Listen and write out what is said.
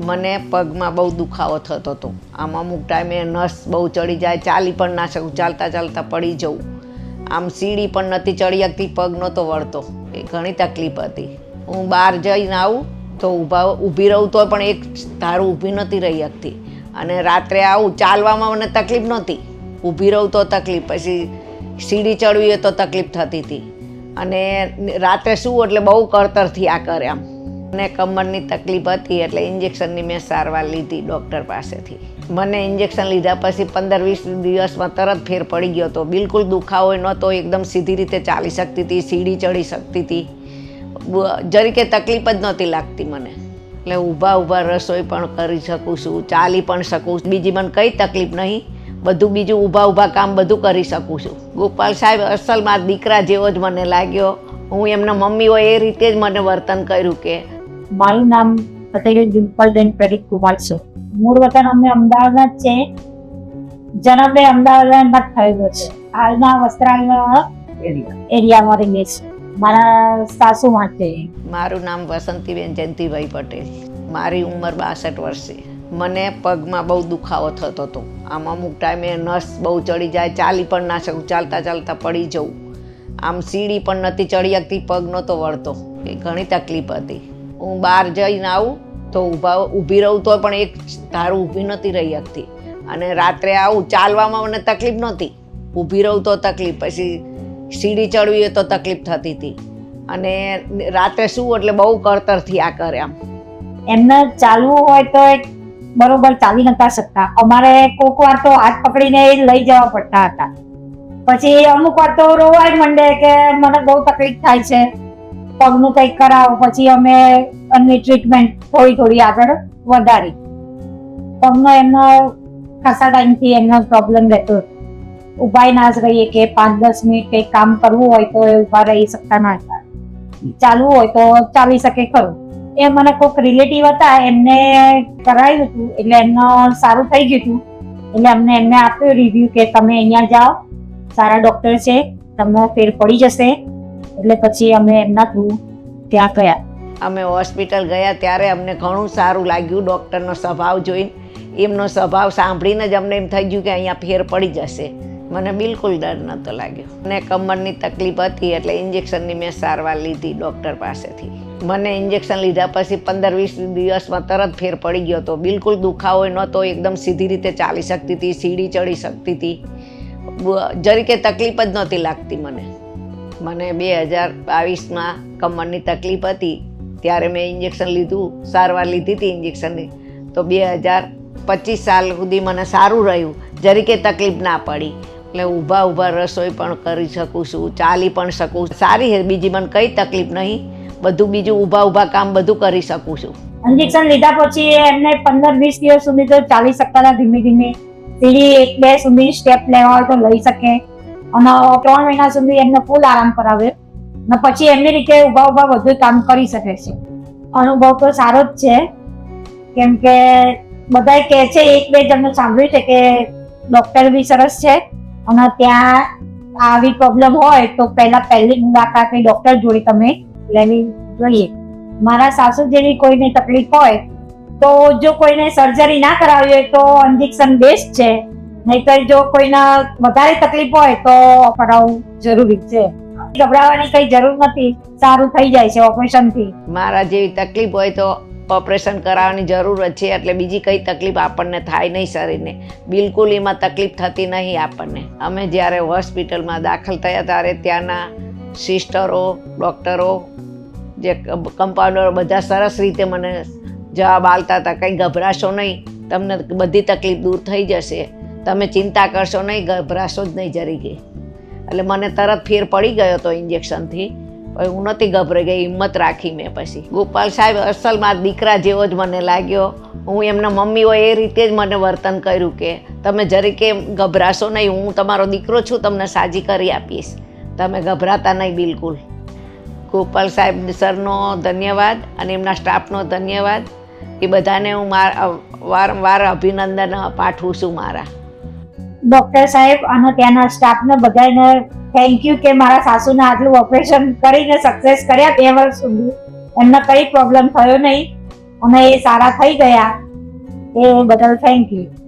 મને પગમાં બહુ દુખાવો થતો હતો. આમ અમુક ટાઈમે નસ બહુ ચડી જાય, ચાલી પણ ના શકું, ચાલતા ચાલતા પડી જવું. આમ સીડી પણ નથી ચડી શકતી, પગ નહોતો વળતો. એ ઘણી તકલીફ હતી. હું બહાર જઈને આવું, તો ઊભા ઊભી રહું તો પણ એક ધારું ઊભી નથી રહી શકતી. અને રાત્રે આવું ચાલવામાં મને તકલીફ નહોતી. ઊભી રહું તો તકલીફ, પછી સીડી ચડવી હોય તો તકલીફ થતી હતી. અને રાત્રે શું એટલે બહુ કરતરથી આ કરે આમ. મને કમરની તકલીફ હતી એટલે ઇન્જેક્શનની મેં સારવાર લીધી ડૉક્ટર પાસેથી. મને ઇન્જેક્શન લીધા પછી પંદર વીસ દિવસમાં તરત ફેર પડી ગયો હતો બિલકુલ દુખાવો નહોતો, એકદમ સીધી રીતે ચાલી શકતી હતી, સીડી ચડી શકતી હતી. જરીકે તકલીફ જ નહોતી લાગતી મને. એટલે ઊભા ઊભા રસોઈ પણ કરી શકું છું, ચાલી પણ શકું. બીજી મને કંઈ તકલીફ નહીં, બધું બીજું ઊભા ઊભા કામ બધું કરી શકું છું. ગોપાલ સાહેબ અસલમાં દીકરા જેવો જ મને લાગ્યો. હું એમના મમ્મી હોય એ રીતે જ મને વર્તન કર્યું કે મારું નામ પટેલ ડિમ્પલબેન પ્રદીપ કુમાર છે. મૂળ વતન અમે અમદાવાદના જ છે જન્મ એ અમદાવાદમાં જ થયેલો છે. હાલના વસ્ત્રાલ એરિયામાં રહીએ છીએ. મારા સાસુ માટે. મારું નામ વસંતીબેન જયંતિભાઈ પટેલ. મારી ઉંમર બાસઠ વર્ષે. મને પગમાં બહુ દુખાવો થતો હતો. આમ અમુક ટાઈમે નસ બહુ ચડી જાય, ચાલી પણ ના શકું, ચાલતા ચાલતા પડી જવું. આમ સીડી પણ નથી ચડી શકતી, પગ નહોતો વળતો. એ ઘણી તકલીફ હતી. હું બહાર જઈને આવું, તો ઊભા ઊભી રહું તો પણ એક ધારું ઊભી નહોતી રહી શકતી. અને રાત્રે આવું ચાલવામાં મને તકલીફ નહોતી. ઊભી રહું તો તકલીફ, પછી સીડી ચડવી હોય તો તકલીફ થતી હતી. અને રાત્રે શું એટલે બહુ કરતરથી આ કરે આમ. એમને ચાલવું હોય તો બરોબર ચાલી નતા શકતા. અમારે કોક વાર તો હાથ પકડીને લઈ જવા પડતા હતા. પછી અમુક વાર તો રોવાય મંડે કે મને બહુ તકલીફ થાય છે. પગનું કંઈક કરાવો, પછી અમે એમની ટ્રીટમેન્ટ થોડી થોડી આગળ વધારી. પગનો એમનો ખાસા ટાઈમથી એમનો પ્રોબ્લેમ રહેતો ઉભાઈ ના જ રહીએ કે પાંચ દસ મિનિટ કંઈક કામ કરવું હોય તો એ ઊભા રહી શકતા ના હતા. ચાલવું હોય તો ચાલી શકે ખરું. એ મને કોઈક રિલેટિવ હતા, એમને કરાવ્યું હતું, એટલે એમનો સારું થઈ ગયું હતું. એટલે અમને એમને આપ્યું રિવ્યુ કે તમે અહીંયા જાઓ, સારા ડોક્ટર છે, તમને ફેર પડી જશે. એટલે પછી અમે એમના થ્રુ ત્યાં ગયા. અમે હોસ્પિટલ ગયા ત્યારે અમને ઘણું સારું લાગ્યું ડૉક્ટરનો સ્વભાવ જોઈને. એમનો સ્વભાવ સાંભળીને જ અમને એમ થઈ ગયું કે અહીંયા ફેર પડી જશે. મને બિલકુલ ડર નહોતો લાગ્યો. મને કમરની તકલીફ હતી એટલે ઇન્જેક્શનની મેં સારવાર લીધી ડૉક્ટર પાસેથી. મને ઇન્જેક્શન લીધા પછી પંદર વીસ દિવસમાં તરત ફેર પડી ગયો હતો બિલકુલ દુખાવો નહોતો, એકદમ સીધી રીતે ચાલી શકતી હતી, સીડી ચડી શકતી હતી. જરી જરીકે તકલીફ જ નહોતી લાગતી મને. મને બે હજાર બાવીસમાં કમરની તકલીફ હતી, ત્યારે મેં ઇન્જેક્શન લીધું, સારવાર લીધી હતી ઇન્જેક્શનની તો બે હજાર પચીસ સાલ સુધી મને સારું રહ્યું જરીકે તકલીફ ના પડી. એટલે ઊભા ઊભા રસોઈ પણ કરી શકું છું, ચાલી પણ શકું સારી છે બીજી મને કંઈ તકલીફ નહીં, બધું બીજું ઊભા ઊભા કામ બધું કરી શકું છું. ઇન્જેક્શન લીધા પછી એમને પંદર વીસ દિવસ સુધી તો ચાલી શકતા હતા ધીમે ધીમે. સીડી એક બે સુધી સ્ટેપ લેવા હોય તો લઈ શકે. અને ત્રણ મહિના સુધી એમને ફૂલ આરામ કરાવ્યો અને પછી એમની રીતે ઊભા ઊભા બધું કામ કરી શકે છે. અનુભવ તો સારો જ છે. કેમ કે બધા કહે છે, એક બે જણને સાંભળ્યું છે કે ડૉક્ટર બી સરસ છે. અને ત્યાં આવી પ્રોબ્લેમ હોય તો પહેલા પહેલી મુલાકાત ડોક્ટર જોડે તમે લેવી જોઈએ. મારા સાસુ જેવી કોઈને તકલીફ હોય તો જો કોઈને સર્જરી ના કરાવી હોય તો ઇન્જેક્શન બેસ્ટ છે. નહીતર જો કોઈને વધારે તકલીફ હોય તો કરાવવું જરૂરી છે. ગભરાવાની કઈ જરૂર નથી, સારું થઈ જાય છે ઓપરેશનથી મારા જેવી તકલીફ હોય તો ઓપરેશન કરાવવાની જરૂર જ છે, એટલે બીજી કઈ તકલીફ આપણને થાય નહીં શરીરને. બિલકુલ એમાં તકલીફ થતી નહીં આપણને. અમે જ્યારે હોસ્પિટલમાં દાખલ થયા ત્યારે ત્યાંના સિસ્ટરો, ડૉક્ટરો, જે કમ્પાઉન્ડરો બધા સરસ રીતે મને જવાબ આલતા હતા, કંઈ ગભરાશો નહીં, તમને બધી તકલીફ દૂર થઈ જશે. તમે ચિંતા કરશો નહીં, ગભરાશો જ નહીં જરી ગઈ એટલે મને તરત ફેર પડી ગયો હતો ઇન્જેક્શનથી. પછી હું નથી ગભરાઈ ગઈ, હિંમત રાખી મેં પછી. ગોપાલ સાહેબ, અસલ મારા દીકરા જેવો જ મને લાગ્યો. હું એમના મમ્મી હોય એ રીતે જ મને વર્તન કર્યું કે, તમે જરી કે ગભરાશો નહીં, હું તમારો દીકરો છું, તમને સાજી કરી આપીશ. તમે ગભરાતા નહીં બિલકુલ. ગોપાલ સાહેબ સરનો ધન્યવાદ અને એમના સ્ટાફનો ધન્યવાદ. એ બધાને હું મારા, વારંવાર અભિનંદન પાઠવું છું મારા. ડોક્ટર સાહેબ અને ત્યાંના સ્ટાફને બધાને થેન્ક યુ કે મારા સાસુને આટલું ઓપરેશન કરીને સક્સેસ કર્યા બે વર્ષ સુધી. એમને કઈ પ્રોબ્લેમ થયો નહીં. અને એ સારા થઈ ગયા. એ બદલ થેન્ક યુ